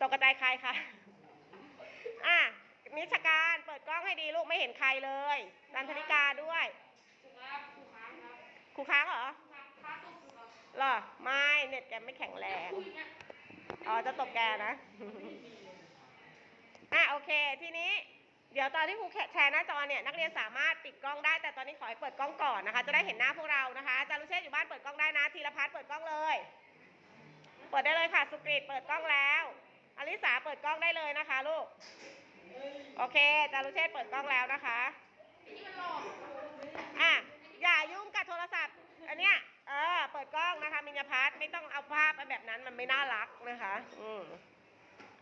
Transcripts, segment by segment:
ตกกระจายใครคะอะนิชการเปิดกล้องให้ดีลูกไม่เห็นใครเลยนันทนิกาด้วยครูค้างเหรอเหรอไม่เน็ตแกไม่แข็งแรงอ๋อจะตบแกนะ อะโอเคทีนี้ เดี๋ยวตอนที่ครูแชร์หน้าจอเนี่ยนักเรียนสามารถปิดกล้องได้ แต่ตอนนี้ขอให้เปิดกล้องก่อนนะคะ จะได้เห็นหน้าพวกเรานะคะอาจารย์ลุเชษอยู่บ้านเปิดกล้องได้นะธีรพัฒน์เปิดกล้องเลย เปิดได้เลยค่ะสุกริตเปิดกล้องแล้วอลิสาเปิดกล้องได้เลยนะคะ ลูก โอเคจารุเชษเปิดกล้องแล้วนะคะอะอย่ายุ่งกับโทรศัพท์ อันเนี้ยเออเปิดกล้องนะคะมิญพัฒไม่ต้องเอาภาพไปแบบนั้นมันไม่น่ารักนะคะ อืม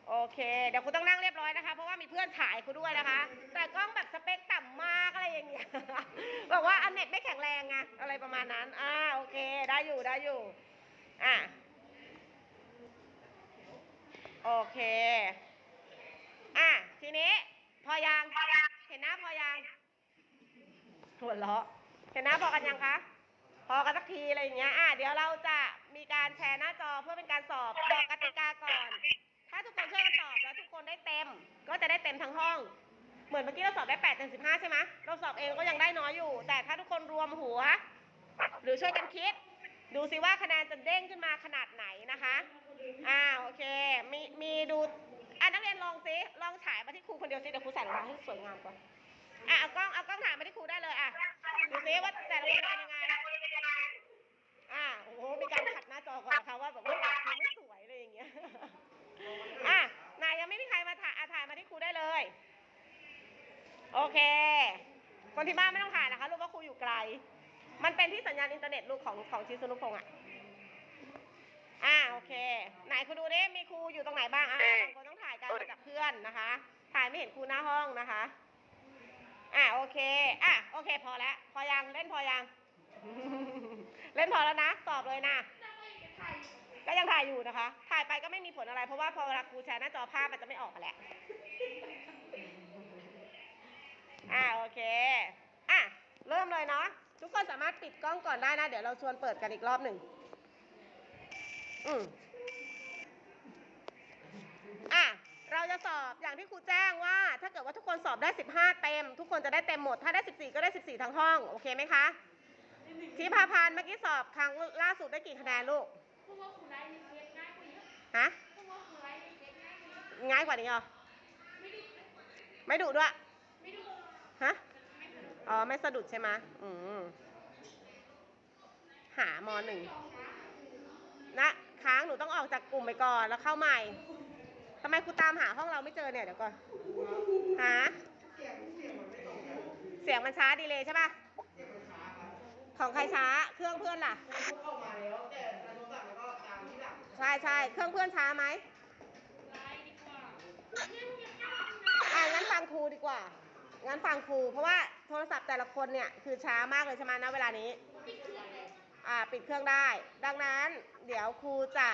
โอเคเดี๋ยวคุณต้องนั่งเรียบร้อยนะคะ เพราะว่ามีเพื่อนถ่ายคุณด้วยนะคะ แต่กล้องแบบสเปคต่ำมากอะไรอย่างเงี้ยบอกว่าอันเน็ตไม่แข็งแรงไงอะไรประมาณนั้น อ่าโอเค ได้อยู่ได้อยู่ อะ โอเค อะ ทีนี้ พอยัง เห็นหน้าพอยังหัวเราะเห็นหน้าพอกันยังคะ พอกันสักทีอะไรอย่างเงี้ย อะ เดี๋ยวเราจะมีการแชร์หน้าจอเพื่อเป็นการสอบบอกกติกาก่อน ถ้าทุกคนช่วยกันตอบแล้วทุกคนได้เต็ม ก็จะได้เต็มทั้งห้อง เหมือนเมื่อกี้เราสอบได้8เต็ม15ใช่ไหมเราสอบเองก็ยังได้น้อยอยู่ แต่ถ้าทุกคนรวมหัว หรือช่วยกันคิด ดูซิว่าคะแนนจะเด้งขึ้นมาขนาดไหนนะคะ อ่าโอเค มีมีดูอะนักเรียนลองซิลองฉายมาที่ครูคนเดียวซิเดี๋ยวครูใส่รองเท้าให้สวยงามก่อนอะเอากล้องเอากล้องถ่ายมาที่ครูได้เลยอะดูซิว่าแต่ละคนเป็นยังไงอ่าโอ้โหมีการขัดหน้าจอก่อนนะคะว่าแบบว่าครูไม่สวยเลยอย่างเงี้ยอะนายยังไม่มีใครมาถ่ายอะถ่ายมาที่ครูได้เลย โอเค คนที่บ้านไม่ต้องถ่ายนะคะรู้ว่าครูอยู่ไกล มันเป็นที่สัญญาณอินเทอร์เน็ตลูกของของชิสนุพงษ์อะ อ่าโอเค ไหนครูดูดิมีครูอยู่ตรงไหนบ้างอะบางคนต้องถ่ายกันมาจากเพื่อนนะคะ ถ่ายไม่เห็นครูหน้าห้องนะคะ อ่าโอเค อะโอเค พอแล้วพอยังเล่นพอยัง เล่นพอแล้วนะตอบเลยนะ ก็ยังถ่ายอยู่นะคะ ถ่ายไปก็ไม่มีผลอะไร เพราะว่าพอเวลาครูแชร์หน้าจอภาพมันจะไม่ออกกันแหละ อ่าโอเค อะเริ่มเลยเนาะทุกคนสามารถปิดกล้องก่อนได้นะ เดี๋ยวเราชวนเปิดกันอีกรอบหนึ่ง อืมอะ เราจะสอบอย่างที่ครูแจ้งว่า ถ้าเกิดว่าทุกคนสอบได้ 15 เต็ม ทุกคนจะได้เต็มหมด ถ้าได้ 14 ก็ได้ 14 ทั้งห้อง โอเคไหมคะทีพาพานเมื่อกี้สอบครั้งล่าสุดได้กี่คะแนนลูกฮะง่ายกว่านี้เหรอ ไม่ดุด้วย ฮะ อ๋อ ไม่สะดุดใช่ไหมอืม หามหนึ่งนะ ค้างหนูต้องออกจากกลุ่มไปก่อนแล้วเข้าใหม่ทำไมครูตามหาห้องเราไม่เจอเนี่ยเดี๋ยวก่อนหาเสียงมันช้าดีเลยใช่ปะของใครช้าเครื่องเพื่อนล่ะใช่ใช่เครื่องเพื่อนช้าไหมอ่างั้นฟังครูดีกว่า งั้นฟังครู เพราะว่าโทรศัพท์แต่ละคนเนี่ยคือช้ามากเลยใช่ไหมนะเวลานี้ อ่าปิดเครื่องได้ ดังนั้นเดี๋ยวครูจะ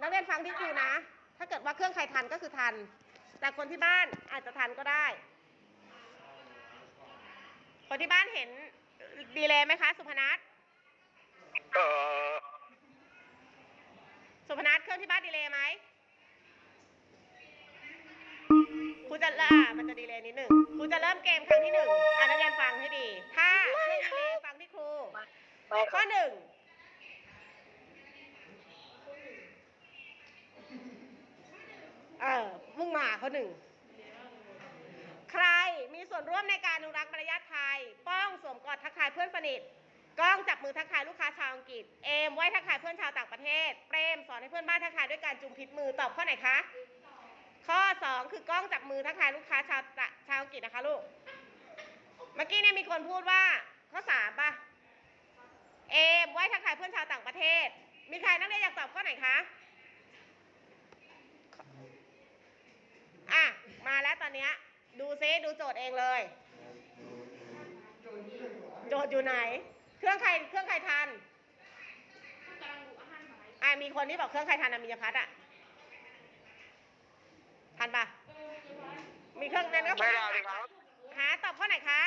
นักเรียนฟังที่ครูนะ ถ้าเกิดว่าเครื่องใครทันก็คือทัน แต่คนที่บ้านอาจจะทันก็ได้ คนที่บ้านเห็นดีเลยไหมคะ สุพนัทเออสุพนัทเครื่องที่บ้านดีเลยไหมครูจะละอะมันจะดีเลยนิดหนึ่งครูจะเริ่มเกมครั้งที่หนึ่งอะนักเรียนฟังให้ดี ถ้าเครื่องดีเลย ไม่คข้รัอบหนึ่งเออมุ่งมาข้อหนึ่ง ใครมีส่วนร่วมในการอนุรักษ์มารยาทไทย ป้องสวมกอดทักทายเพื่อนสนิทก้องจับมือทักทายลูกค้าชาวอังกฤษ เอมไว้ทักทายเพื่อนชาวต่างประเทศ เปรมสอนให้เพื่อนบ้านทักทายด้วยการจุมพิษมือตอบข้อไหนคะ ข้อสองคือกล้องจับมือทักทายลูกค้าชาวตะชาวอังกฤษนะคะลูก เมื่อกี้เนี่ยมีคนพูดว่า ข้อสามป่ะ เอมไว้ทักทายเพื่อนชาวต่างประเทศ มีใครนักเรียนอยากตอบข้อไหนคะ อะ มาแล้วตอนเนี้ยดูซิดูโจทย์เองเลย โจทย์อยู่ไหน เครื่องใครเครื่องใครทันอะมีคนที่บอกเครื่องใครทันอะมียพัฒน์อะทันปะมีเครื่องนั้นก็ไม่ได้เลยครับ หาตอบข้อไหนคะ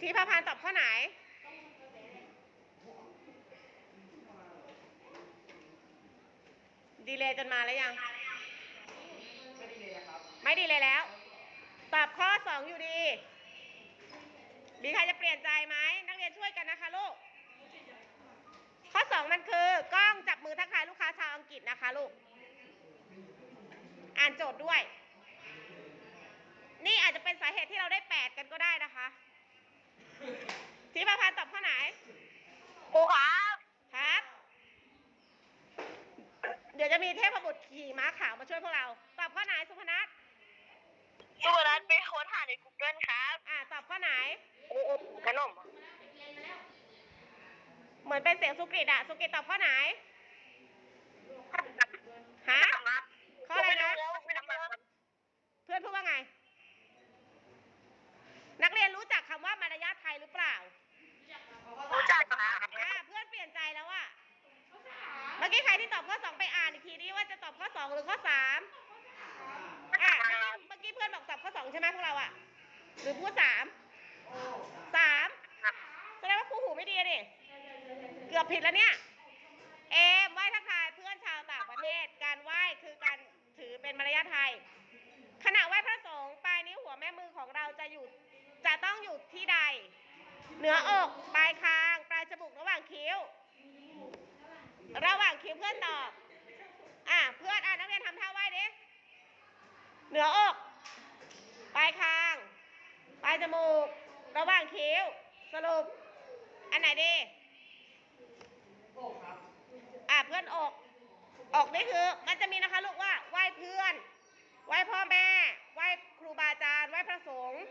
ทีพาพานตอบข้อไหน ดีเลยจนมาแล้วยัง ไม่ดีเลยแล้ว ตอบข้อสองอยู่ดี มีใครจะเปลี่ยนใจไหม นักเรียนช่วยกันนะคะลูก ข้อสองมันคือกล้องจับมือทักทายลูกค้าชาวอังกฤษนะคะลูก อ่านโจทย์ด้วย นี่อาจจะเป็นสาเหตุที่เราได้แปดกันก็ได้นะคะ ทีพาพานตอบข้อไหนครูครับครับ เดี๋ยวจะมีเทพบุตรขี่ม้าขาวมาช่วยพวกเรา ตอบข้อไหนสุพนัทสุวรรณไปค้นหาใน Google ครับอ่าตอบข้อไหนขนมเหมือนเป็นเสียงสุกริตอะสุกริตตอบข้อไหนฮะข้ออะไรนะเพื่อนพูดว่าไง นักเรียนรู้จักคำว่ามารยาทไทยหรือเปล่ารู้จักครับอ่าเพื่อนเปลี่ยนใจแล้วอะเมื่อกี้ใครที่ตอบข้อสองไปอ่านอีกทีดิว่าจะตอบข้อสองหรือข้อสามอะเมื่อกี้เพื่อนบอกตอบข้อสองใช่ไหมพวกเราอะหรือพูดสามสามแสดงว่าครูหูไม่ดีอะดิเกือบผิดแล้วเนี่ย เอมไหว้ทักทายเพื่อนชาวต่างประเทศ การไหว้คือการถือเป็นมารยาทไทย ขณะไหว้พระสงฆ์ปลายนิ้วหัวแม่มือของเราจะอยู่ จะต้องอยู่ที่ใด เหนืออก ปลายคาง ปลายจมูก ระหว่างคิ้ว ระหว่างคิ้วเพื่อนตอบ อะ เพื่อนอะนักเรียนทำท่าไหว้ดิ เหนืออก ปลายคาง ปลายจมูก ระหว่างคิ้ว สรุป อันไหนดีอะ เพื่อนอก อกนี่คือ มันจะมีนะคะลูกว่าไหว้เพื่อน ไหว้พ่อแม่ ไหว้ครูบาอาจารย์ ไหว้พระสงฆ์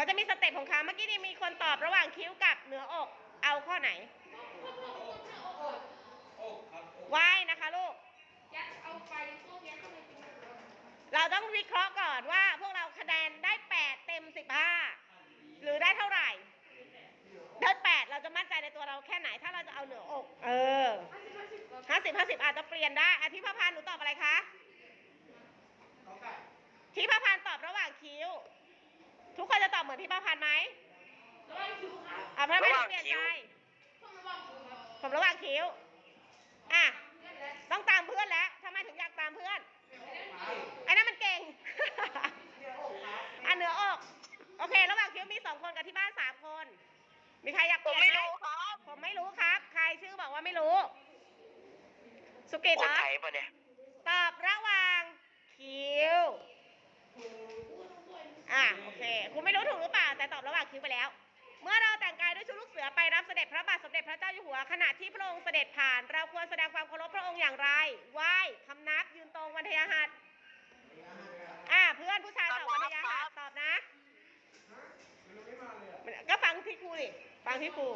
เขาจะมีสเต็ปของเขาเมื่อกี้นี่มีคนตอบระหว่างคิ้วกับเหนืออก เอาข้อไหนไหว้นะคะลูก เราต้องวิเคราะห์ก่อนว่าพวกเราคะแนนได้ 8 เต็ม 15 หรือได้เท่าไหร่ได้8เราจะมั่นใจในตัวเราแค่ไหนถ้าเราจะเอาเหนืออก เออ50 50 อาจจะเปลี่ยนได้อาทิพพานหนูตอบอะไรคะทิพพานตอบระหว่างคิ้ว ทุกคนจะตอบเหมือนทิพพานไหมอะไม่ไม่เปลี่ยนใจผมระหว่างคิ้ว อะ ต้องตามเพื่อนแล้วทำไมถึงอยากตามเพื่อนไอ้นั่นมันเก่ง อะเหนืออก โอเค ระหว่างคิ้วมีสองคนกับที่บ้านสามคน มีใครอยากเปผมลี่ยนไม่ไหมรู้ครับ ผมไม่รู้ครับ ใครชื่อบอกว่าไม่รู้ สุกิตคเหรนอไทยปะเนี่ย ตอบระหว่างคิ้ว อะโอเคคุณไม่รู้ถูกหรือเปล่าแต่ตอบระหว่างคิ้วไปแล้ว เมื่อเราแต่งกายด้วยชุดลูกเสือไปรับเสด็จพระบาทสมเด็จพระเจ้าอยู่หัวขณะที่พระองค์เสด็จผ่าน เราควรแสดงความเคารพพระองค์อย่างไรไหว้คำนับยืนตรงวันทยาหัดอะเพื่อนผู้ชายตอบวันทยาหัดตอบนะก็ฟังที่ครูดิฟังที่ครู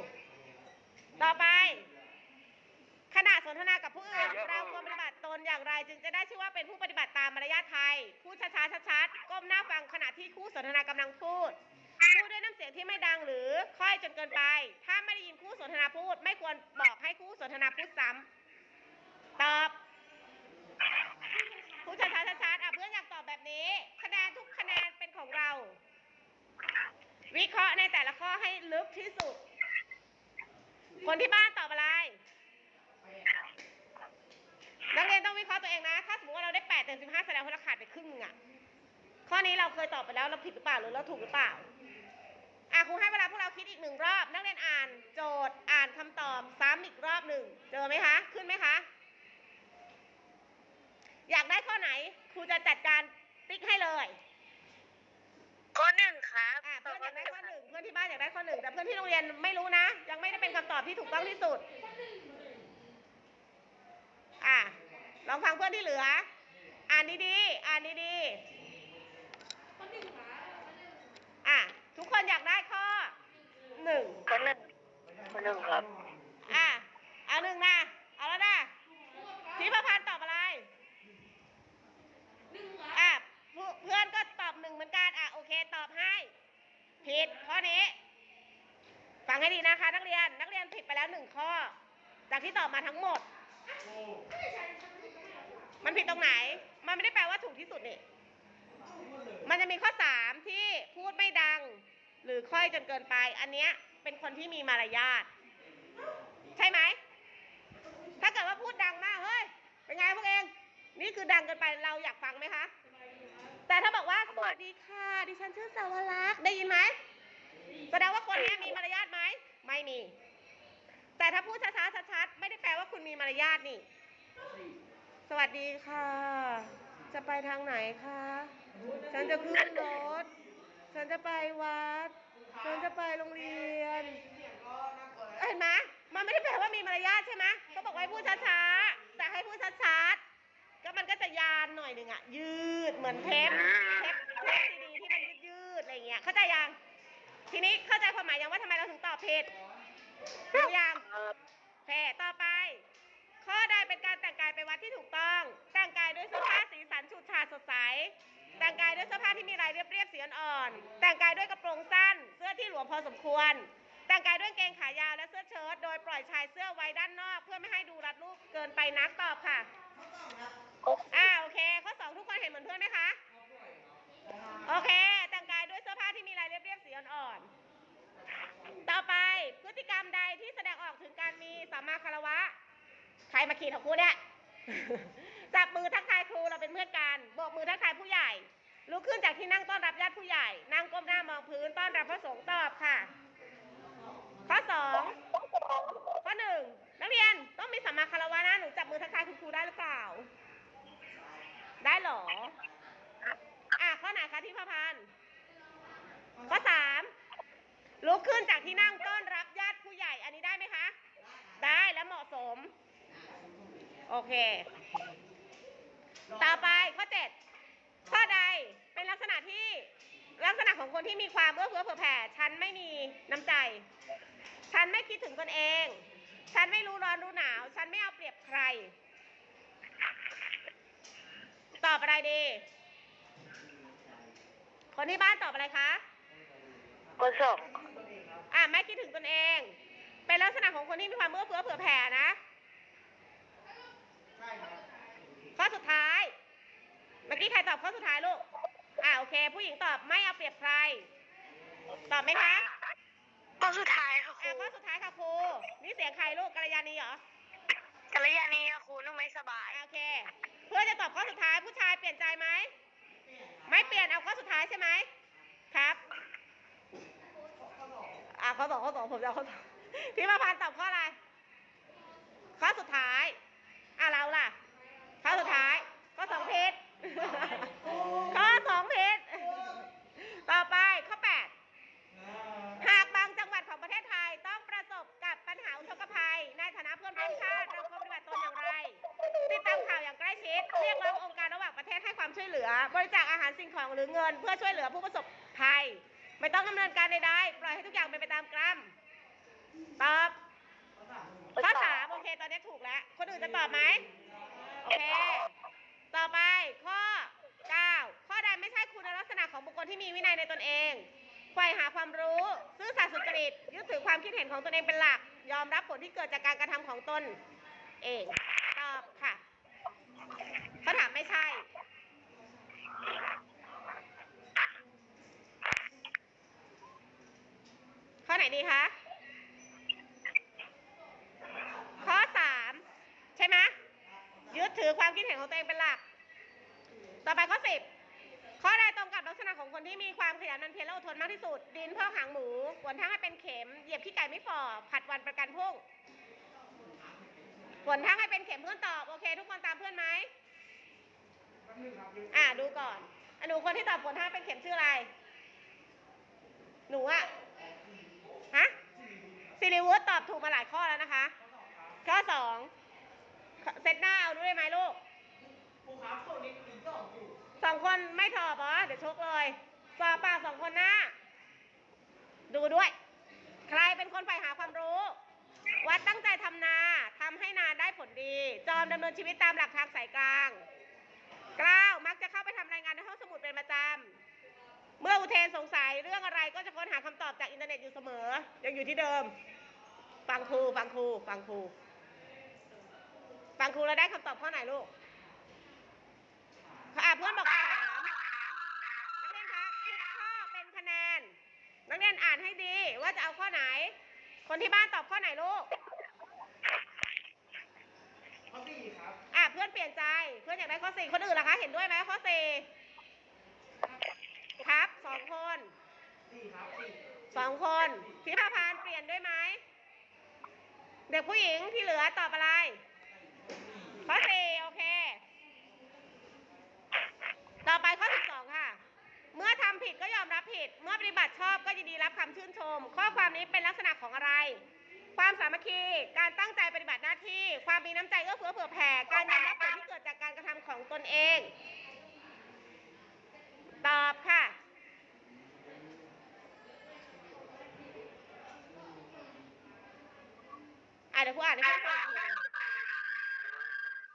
ต่อไป ขณะสนทนากับผู้อื่นเราควรปฏิบัติตนอย่างไร จึงจะได้ชื่อว่าเป็นผู้ปฏิบัติตามมารยาทไทย พูดช้าๆชัดๆก้มหน้าฟังขณะที่คู่สนทนากำลังพูด พูดด้วยน้ำเสียงที่ไม่ดังหรือค่อยจนเกินไป ถ้าไม่ได้ยินคู่สนทนาพูด ไม่ควรบอกให้คู่สนทนาพูดซ้ำตอบพูดช้าๆชัดๆอะเพื่อนอยากตอบแบบนี้ คะแนนทุกคะแนนเป็นของเรา วิเคราะห์ในแต่ละข้อให้ลึกที่สุด คนที่บ้านตอบอะไร นักเรียนต้องวิเคราะห์ตัวเองนะ ถ้าสมมติว่าเราได้8เต็ม15แสดงว่าเราขาดไปครึ่งหนึงอะข้อนี้เราเคยตอบไปแล้วเราผิดหรือเปล่าหรือเราถูกหรือเปล่าอะครูให้เวลาพวกเราคิดอีกหนึ่งรอบ นักเรียนอ่านโจทย์อ่านคำตอบซ้ำอีกรอบหนึ่งเจอไหมคะ ขึ้นไหมคะ อยากได้ข้อไหนครูจะจัดการติ๊กให้เลยข้อหนึ่งครับอะเพื่อนอยากได้ข้อหนึ่งเพื่อนที่บ้านอยากได้ข้อหนึ่งแต่เพื่อนที่โรงเรียนไม่รู้นะ ยังไม่ได้เป็นคำตอบที่ถูกต้องที่สุด อะ ลองฟังเพื่อนที่เหลือ อ่านดีๆ อ่านดีๆอะทุกคนอยากได้ข้อหนึ่งข้อหนึ่งข้อหนึ่งครับ อะเอาหนึ่งนะ เอาแล้วนะทิพพันธ์ตอบอะไรอะเพื่อนเพื่อนก็ตอบหนึ่งเหมือนกัน อะโอเคตอบให้ ผิดข้อนี้ ฟังให้ดีนะคะ นักเรียน นักเรียนผิดไปแล้วหนึ่งข้อ จากที่ตอบมาทั้งหมด มันผิดตรงไหน มันไม่ได้แปลว่าถูกที่สุดนี่ มันจะมีข้อสามที่พูดไม่ดัง หรือค่อยจนเกินไป อันเนี้ยเป็นคนที่มีมารยาท ใช่ไหม ถ้าเกิดว่าพูดดังมาก เฮ้ย เป็นไงพวกเอง นี่คือดังเกินไป เราอยากฟังไหมคะ แต่ถ้าบอกว่าสวัสดีค่ะ ดิฉันชื่อสาวรักษ์ได้ยินไหม แสดงว่าคนนี้มีมารยาทไหม ไม่มี แต่ถ้าพูดช้าๆชัดๆ ไม่ได้แปลว่าคุณมีมารยาทนี่ สวัสดีค่ะ จะไปทางไหนคะ ฉันจะขึ้นรถ ฉันจะไปวัด ฉันจะไปโรงเรียน เห็นไหมมันไม่ได้แปลว่ามีมารยาทใช่ไหมก็บอกว่าให้พูดช้าๆ แต่ให้พูดชัดๆ ก็มันก็จะยานหน่อยหนึ่งอะยืดเหมือนเทปเทปเทปซีดีที่มันยืดๆอะไรอย่างเงี้ย เข้าใจยัง ทีนี้เข้าใจความหมายยังว่าทำไมเราถึงตอบผิดรู้ยังแผ่ต่อไป ข้อใดเป็นการแต่งกายไปวัดที่ถูกต้อง แต่งกายด้วยเสื้อผ้าสีสันฉูดฉาดสดใส แต่งกายด้วยเสื้อผ้าที่มีลายเรียบๆสีอ่อนๆแต่งกายด้วยกระโปรงสั้น เสื้อที่หลวมพอสมควร แต่งกายด้วยเกงขายาวและเสื้อเชิ้ตโดยปล่อยชายเสื้อไว้ด้านนอก เพื่อไม่ให้ดูรัดรูปเกินไปนักตอบค่ะอ่าโอเค ข้อสองทุกคนเห็นเหมือนเพื่อนไหมคะโอเค แต่งกายด้วยเสื้อผ้าที่มีลายเรียบๆสีอ่อนๆต่อไปพฤติกรรมใดที่แสดงออกถึงการมีสัมมาคารวะ ใครมาขีดของครูเนี่ยจับมือทักทายครูเราเป็นเพื่อนกันโบกมือทักทายผู้ใหญ่ลุกขึ้นจากที่นั่งต้อนรับญาติผู้ใหญ่ นั่งก้มหน้ามองพื้นต้อนรับพระสงฆ์ตอบค่ะ ข้อสองข้อหนึ่งนักเรียนต้องมีสัมมาคารวะนะหนูจับมือทักทายคุณครูได้หรือเปล่า ได้หรอ อะข้อไหนคะที่พะพันข้อสามลุกขึ้นจากที่นั่งต้อนรับญาติผู้ใหญ่ อันนี้ได้ไหมคะ ได้และเหมาะสม โอเค ต่อไปข้อเจ็ดข้อใดเป็นลักษณะที่ลักษณะของคนที่มีความเอื้อเฟื้อเผื่อแผ่ฉันไม่มีน้ำใจ ฉันไม่คิดถึงตนเอง ฉันไม่รู้ร้อนรู้หนาว ฉันไม่เอาเปรียบใคร ตอบอะไรดี คนที่บ้านตอบอะไรคะข้อสองอะไม่คิดถึงตนเอง เป็นลักษณะของคนที่มีความเอื้อเฟื้อเผื่อแผ่นะ ข้อสุดท้าย เมื่อกี้ใครตอบข้อสุดท้ายลูก อ่าโอเค ผู้หญิงตอบไม่เอาเปรียบใคร ตอบไหมคะข้อสุดท้ายค่ะคอ่ารูข้อสุดท้ายค่ะครู นี่เสียงใครลูกกัลยาณีเหรอ กัลยาณีค่ะครูหนูไม่สบาย อ่าโอเค เพื่อจะตอบข้อสุดท้ายผู้ชายเปลี่ยนใจไหม ไม่เปลี่ยนเอาข้อสุดท้ายใช่ไหม ครับ อ่าข้อสองข้อสองผมจะเอาข้อสองพี่ประพันธ์ตอบข้ออะไร ข้อสุดท้าย นของตนเองเป็นหลัก ยอมรับผลที่เกิดจากการกระทำของตน เอง ตอบค่ะคำถามไม่ใช่ ข้อไหนดีคะ ข้อสามใช่ไหมยึดถือความคิดเห็นของตัวเองเป็นหลัก ต่อไปข้อสิบข้อใดตรงกับลักษณะของคนที่มีความขยั นหมันเพียรและอดทนมากที่สุด ดินพอกหางหมูขวนทั้งให้เป็นเข็ม เหยียบขี้ไก่ไม่ฝ่อ ผัดวันประกันพรุ่งขวนทั้งให้เป็นเข็มเพื่อนตอบ โอเค ทุกคนตามเพื่อนไหมอ่าดูก่อนอะหนูคนที่ตอบขวนทั้งเป็นเข็มชื่ออะไร หนูอะฮะซิริวุฒตอบถูกมาหลายข้อแล้วนะคะ ข้อสองเซตหน้าเอาด้วยไหมลูกสองคนไม่ตอบเหรอเดี๋ยวชกเลย สอบปากสองคนหน้าดูด้วย ใครเป็นคนใฝ่หาความรู้ วัดตั้งใจทำนาทำให้นาได้ผลดี จอมดำเนินชีวิตตามหลักทางสายกลางกล้าวมักจะเข้าไปทำรายงานในห้องสมุดเป็นประจำเมื่ออุเทนสงสัยเรื่องอะไรก็จะค้นหาคำตอบจากอินเทอร์เน็ตอยู่เสมอ ยังอยู่ที่เดิม ฟังครูฟังครูฟังครูฟังครูแล้วได้คำตอบข้อไหนลูกอะเพื่อนบอก รียนอ่านให้ดีว่าจะเอาข้อไหน คนที่บ้านตอบข้อไหนลูก ข้อสี่ครับอะเพื่อนเปลี่ยนใจ เพื่อนอยากได้ข้อสี่คนอื่นล่ะคะ เห็นด้วยไหมข้อสี่ครับสองคนสี่ครับสี่สองคนพี่พาพานเปลี่ยนด้วยไหมเด็กผู้หญิงที่เหลือตอบอะไร ข้อสี่โอเค ต่อไปข้อสิบสองค่ะ เมื่อทำ ผิดก็ยอมรับผิด เมื่อปฏิบัติชอบก็ยินดีรับคำชื่นชม ข้อความนี้เป็นลักษณะของอะไร ความสามัคคี การตั้งใจปฏิบัติหน้าที่ ความมีน้ำใจเอื้อเฟื้อเผื่อแผ่ การยอมรับผลที่เกิดจากการกระทำของตนเอง ตอบค่ะ อะเดี๋ยวครูอ่านให้เพื่อนฟังอีกทีหนึ่ง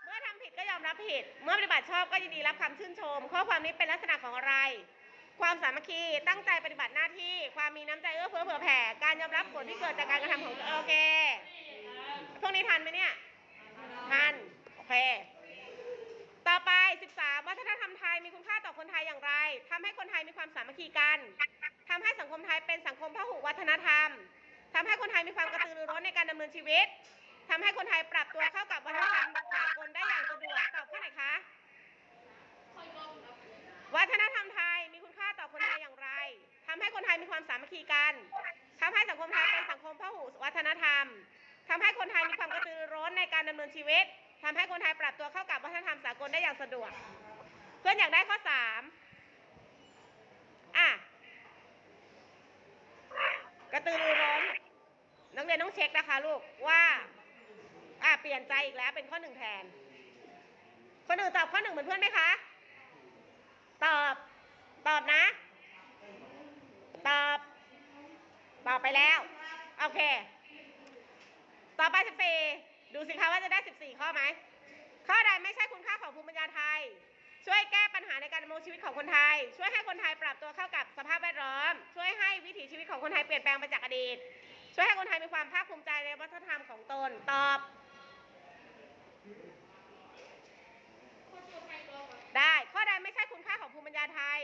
เมื่อทำผิดก็ยอมรับผิด เมื่อปฏิบัติชอบก็ยินดีรับคำชื่นชม ข้อความนี้เป็นลักษณะของอะไร ความสามัคคี ตั้งใจปฏิบัติหน้าที่ ความมีน้ำใจเอื้อเฟื้อเผื่อแผ่ การยอมรับผลที่เกิดจากการกระทำของโอเค พวกนี้ทันไหมเนี่ย ทัน โอเค ต่อไป 13 วัฒนธรรมไทยมีคุณค่าต่อคนไทยอย่างไรทำให้คนไทยมีความสามัคคีกันทำให้สังคมไทยเป็นสังคมพหุวัฒนธรรมทำให้คนไทยมีความกระตือรือร้นในการดำเนินชีวิตทำให้คนไทยปรับตัวเข้ากับวัฒนธรรม กันทำให้สังคมไทยเป็นสังคมพหุวัฒนธรรมทำให้คนไทยมีความกระตือร้นในการดำเนินชีวิตทำให้คนไทยปรับตัวเข้ากับวัฒนธรรมสากลได้อย่างสะดวก เพื่อนอยากได้ข้อสามอะกระตือรือร้นนักเรียนต้องเช็คนะคะลูกว่าอะเปลี่ยนใจอีกแล้วเป็นข้อหนึ่งแทนคนอื่นตอบข้อหนึ่งเหมือนเพื่อนไหมคะ ตอบ ตอบนะ ตอบ ตอบไปแล้ว โอเค ต่อไปสิบสี่ดูสิคะว่าจะได้สิบสี่ข้อไหม ข้อใดไม่ใช่คุณค่าของภูมิปัญญาไทย ช่วยแก้ปัญหาในการดำรงชีวิตของคนไทย ช่วยให้คนไทยปรับตัวเข้ากับสภาพแวดล้อม ช่วยให้วิถีชีวิตของคนไทยเปลี่ยนแปลงไปจากอดีต ช่วยให้คนไทยมีความภาคภูมิใจในวัฒนธรรมของตน ตอบ ได้ ข้อใดไม่ใช่คุณค่าของภูมิปัญญาไทย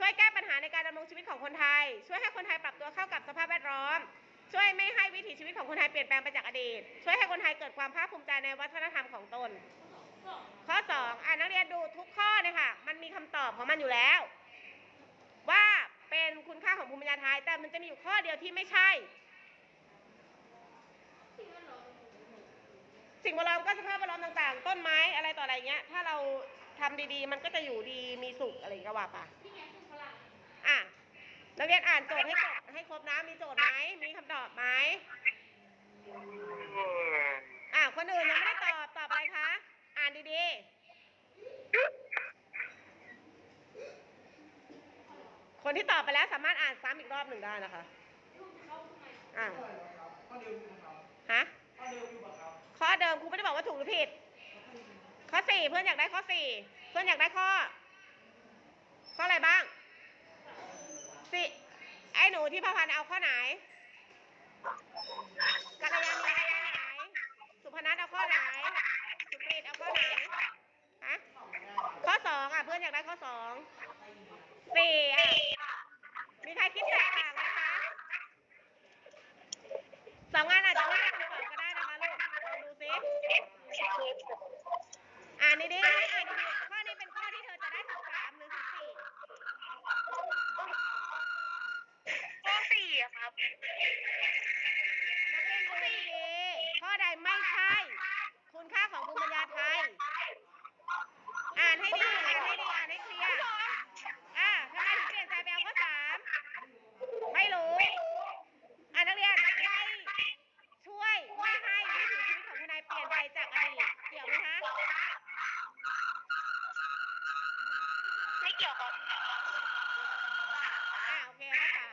ช่วยแก้ปัญหาในการดำรงชีวิตของคนไทย ช่วยให้คนไทยปรับตัวเข้ากับสภาพแวดล้อม ช่วยไม่ให้วิถีชีวิตของคนไทยเปลี่ยนแปลงไปจากอดีต ช่วยให้คนไทยเกิดความภาคภูมิใจในวัฒนธรรมของตน ข้อสองอ่านักเรียนดูทุกข้อเนี่ยค่ะ มันมีคำตอบของมันอยู่แล้ว ว่าเป็นคุณค่าของภูมิปัญญาไทย แต่มันจะมีอยู่ข้อเดียวที่ไม่ใช่ สิ่งแวดล้อมก็สภาพแวดล้อมต่าง ๆ ต้นไม้อะไรต่ออะไรเงี้ย ถ้าเราทำดีๆ มันก็จะอยู่ดีมีสุขอะไรก็ว่าไป นักเรียนอ่านโจทย์ให้จบให้ครบนะ มีโจทย์ไหม มีคำตอบไหมอะคนอื่นยังไม่ได้ตอบ ตอบอะไรคะ อ่านดีๆ คนที่ตอบไปแล้วสามารถอ่านซ้ำอีกรอบหนึ่งได้นะคะ อะฮะข้อเดิมข้อเดิมครูไม่ได้บอกว่าถูกหรือผิด ข้อสี่เพื่อนอยากได้ข้อสี่ เพื่อนอยากได้ข้อ ข้ออะไรบ้าง สิไอ้หนูที่พาพันธ์เอาข้อไหนกัลยาณีเอาข้อไหน สุพนัทเอาข้อไหน สุกรีตเอาข้อไหน ฮะ ข้อสองอะเพื่อนอยากได้ข้อสองสี่อะ มีใครคิดแตกต่างไหมคะสองงานอาจจะไม่ใช่คำตอบก็ได้นะคะลูกลองดูซิอ่านดีๆให้อ่านดีๆข้อนี้เป็นข้อที่เธอจะได้สิบสามหรือสิบสี่ ข้อสี่อะครับ นักเรียนดูดีๆข้อใดไม่ใช่ คุณค่าของภูมิปัญญาไทย อ่านให้ดี อ่านให้ดี อ่านให้เคลียร์ อ่าทำไมถึงเปลี่ยนใจไปเอาข้อสามไม่รู้ อ่านักเรียนไม่ช่วยไม่ให้วิถีชีวิตของคนไทยเปลี่ยนไปจากอดีต เกี่ยวไหมคะ ไม่เกี่ยวครับ อ่าโอเคข้อสาม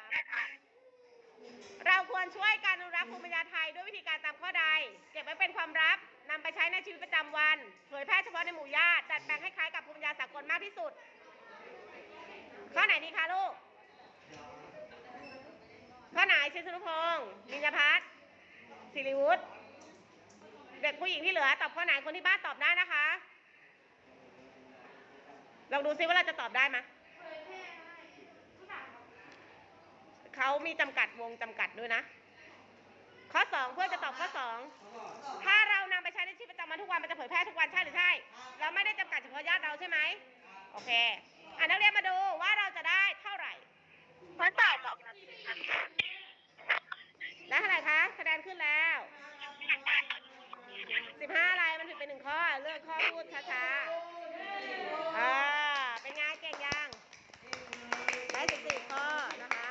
เราควรช่วยการอนุรักษ์ภูมิปัญญาไทยด้วยวิธีการตามข้อใด เก็บไว้เป็นความลับนำไป ใช้ในชีวิตประจำวัน เผยแพร่เฉพาะในหมู่ญาติดัดแปลงให้คล้ายกับภูมิปัญญาสากลมากที่สุด ข้อไหนดีคะลูก ข้อไหนชินสนุพงศ์นินจพัฒน์สิริวุฒิ เด็กผู้หญิงที่เหลือตอบข้อไหนคนที่บ้านตอบได้นะคะ ลองดูซิว่าเราจะตอบได้ไหมเขามีจำกัดวงจำกัดด้วยนะ ข้อสองเพื่อจะตอบข้อสองถ้าเรา อกมาทุกวันมันจะเผยแพร่ทุกวันใช่หรือใช่ เราไม่ได้จำกัดเฉพาะญาติเราใช่ไหมโอเคอ่านักเรียนมาดูว่าเราจะได้เท่าไหร่มันตอบหรอกได้เท่าไหร่คะคะแนนขึ้นแล้วสิบห้าอะไรมันผิดไปหนึ่งข้อ เลือกข้อพูดช้าๆอ่าเป็นงานเก่งยังได้สิบสี่ข้อนะคะ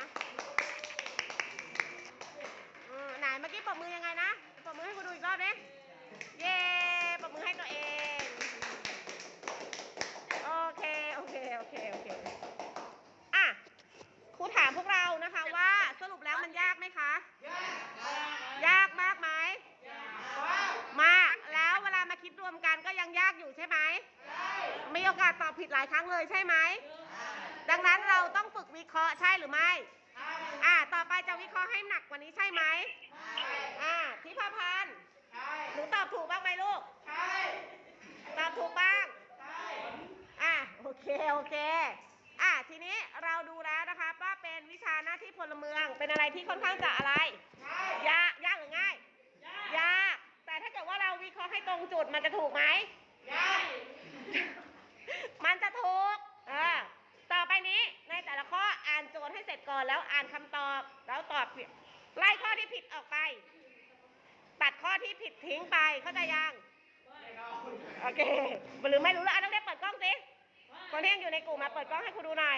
อืมไหนเมื่อกี้ปรบมือยังไงนะปรบมือให้กูดูอีกรอบดิเย้ มือให้ตัวเอง โอเค โอเค โอเค โอเคอะครูถามพวกเรานะคะว่าสรุปแล้วมันยากไหมคะ ยาก ยากมากไหมมาก แล้วเวลามาคิดรวมกันก็ยังยากอยู่ใช่ไหมมีโอกาสตอบผิดหลายครั้งเลยใช่ไหม ดังนั้นเราต้องฝึกวิเคราะห์ใช่หรือไม่ อ่า ต่อไปจะวิเคราะห์ให้หนักกว่านี้ใช่ไหม อ่าทิพพันธ์หนูตอบถูกบ้างไหมลูก ตอบถูกบ้าง อะโอ เคโอเคอะทีนี้เราดูแล้วนะคะว่าเป็นวิชาหน้าที่พลเมือง เป็นอะไรที่ค่อนข้างจะอะไรยากยากหรือง่ายยากแต่ถ้าเกิดว่าเราวิเคราะห์ให้ตรงจุดมันจะถูกไหมมันจะถูกเออต่อไปนี้ในแต่ละข้ออ่านโจทย์ให้เสร็จก่อนแล้วอ่านคำตอบแล้วตอบผิดไล่ข้อที่ผิดออกไป ตัดข้อที่ผิดทิ้งไปเข้าใจยังโอเคหรือไม่รู้แล้วอะต้องได้เปิดกล้องสิ คนที่ยังอยู่ในกลุ่มมาเปิดกล้องให้ครูดูหน่อย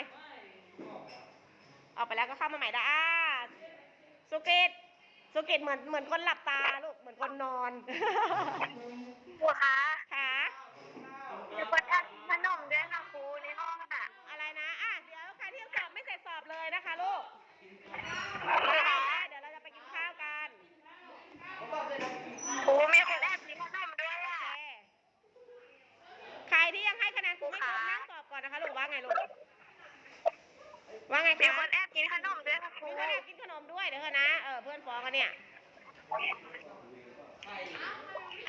ออกไปแล้วก็เข้ามาใหม่ได้อ่าสุกิตสุกิตเหมือนเหมือนคนหลับตาลูก เหมือนคนนอนครูคะค่ะมีคนทำขนมด้วยค่ะครูในห้องอะอะไรนะ อะ เดี๋ยวใครที่ยังสอบไม่เสร็จสอบเลยนะคะลูกะเนี่ย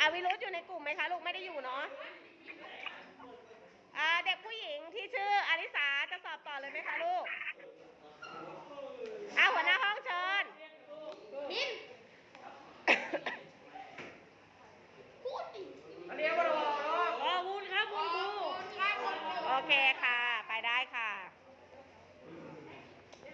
อาวิรุธอยู่ในกลุ่มไหมคะลูกไม่ได้อยู่เนาะเด็กผู้หญิงที่ชื่ออาริสาจะสอบต่อเลยไหมคะลูก